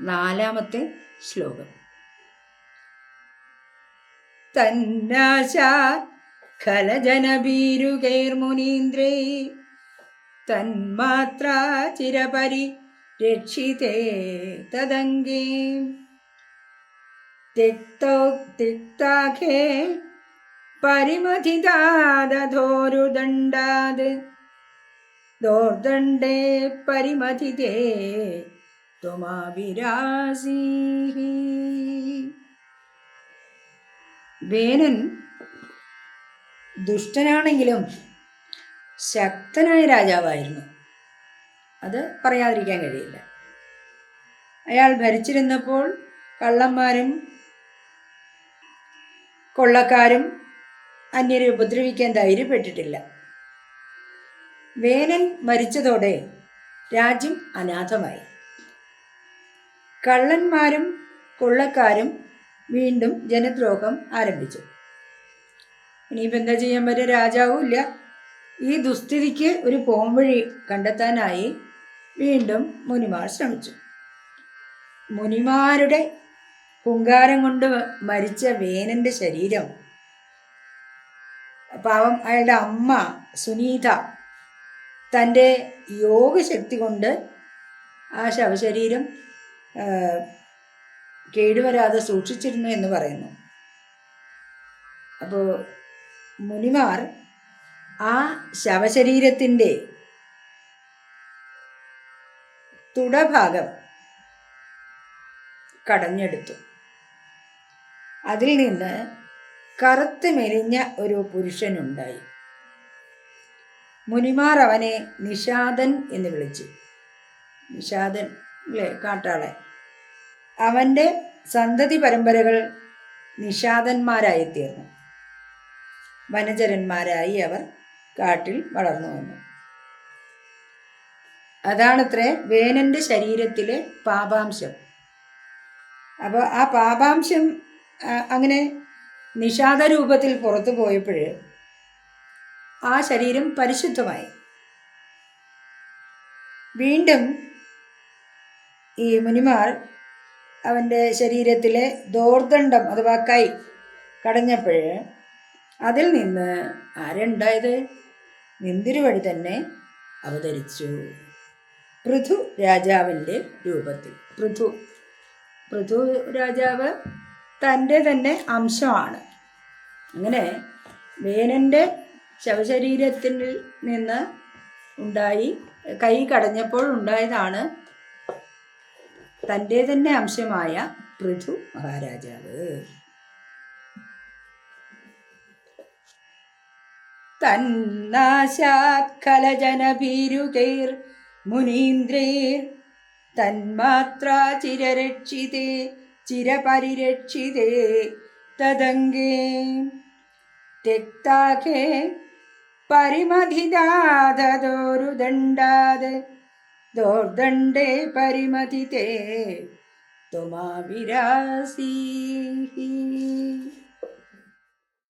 നാലാമത്തെ ശ്ലോകം. തന്നാശാത് ഖലജനഭീരുകൈർമുനീന്ദ്രേ തന്മാത്രാ ചിരപരി രക്ഷിതേ തദംഗേ. തിക്തോ തിക്താഖേ പരിമഥിതാദധോരുദണ്ഡാത് ദോർദണ്ഡേ പരിമഥിതേ ത്വമാവിരാസീ വേനൻ ദുഷ്ടനാണെങ്കിലും ശക്തനായ രാജാവായിരുന്നു. അത് പറയാതിരിക്കാൻ കഴിയില്ല. അയാൾ ഭരിച്ചിരുന്നപ്പോൾ കള്ളന്മാരും കൊള്ളക്കാരും അന്യരെ ഉപദ്രവിക്കാൻ ധൈര്യപ്പെട്ടിട്ടില്ല. വേനൻ മരിച്ചതോടെ രാജ്യം അനാഥമായി. കള്ളന്മാരും കൊള്ളക്കാരും വീണ്ടും ജനദ്രോഹം ആരംഭിച്ചു. ഇനിയിപ്പോൾ എന്താ ചെയ്യാൻ പറ്റിയ രാജാവും ഇല്ല. ഈ ദുസ്ഥിതിക്ക് ഒരു പോംവഴി കണ്ടെത്താനായി വീണ്ടും മുനിമാർ ശ്രമിച്ചു. മുനിമാരുടെ പുങ്കാരം കൊണ്ട് മരിച്ച വേനന്റെ ശരീരം പാവം അയാളുടെ അമ്മ സുനീത തന്റെ യോഗശക്തി കൊണ്ട് ആ ശവശരീരം കേടുവരാതെ സൂക്ഷിച്ചിരുന്നു എന്ന് പറയുന്നു. അപ്പോൾ മുനിമാർ ആ ശവശരീരത്തിന്റെ തുടഭാഗം കടഞ്ഞെടുത്തു. അതിൽ നിന്ന് കറുത്ത് മെലിഞ്ഞ ഒരു പുരുഷനുണ്ടായി. മുനിമാർ അവനെ നിഷാദൻ എന്ന് വിളിച്ചു. നിഷാദൻ അല്ലേ? കാട്ടാളൻ. അവന്റെ സന്തതി പരമ്പരകൾ നിഷാദന്മാരായി തീർന്നു വനചരന്മാരായി അവർ കാട്ടിൽ വളർന്നു വന്നു. അതാണത്രേ വേനന്റെ ശരീരത്തിലെ പാപാംശം. അപ്പോൾ ആ പാപാംശം അങ്ങനെ നിഷാദ രൂപത്തിൽ പുറത്തു പോയപ്പോൾ ആ ശരീരം പരിശുദ്ധമായി. വീണ്ടും ഈ മുനിമാർ അവന്റെ ശരീരത്തിലെ ദോർദണ്ഡം അഥവാ കൈ കടഞ്ഞപ്പോൾ അതിൽ നിന്ന് ആരുണ്ടായത്? നിന്തിരുവഴി തന്നെ അവതരിച്ചു. പൃഥു രാജാവിന്റെ രൂപത്തിൽ. പൃഥു. പൃഥു രാജാവ് തന്റെ തന്നെ അംശമാണ്. അങ്ങനെ വേനന്റെ ശവശരീരത്തിൽ നിന്ന് ഉണ്ടായി കൈ കടഞ്ഞപ്പോൾ ഉണ്ടായതാണ് തന്റെ തന്നെ അംശമായ പൃഥു മഹാരാജാവ്. തന്നാശാക്കലജനഭീരുകൈർ മുനീന്ദ്രൈർ തന്മാത്ര ചിരരക്ഷിതേ ചിരപരിരക്ഷിതേ തദംഗേ. തെക്താഖേ പരിമധിദാതോരുദണ്ഡാത് दोर्दण्डे परिमतिते त्वमाविरासीः।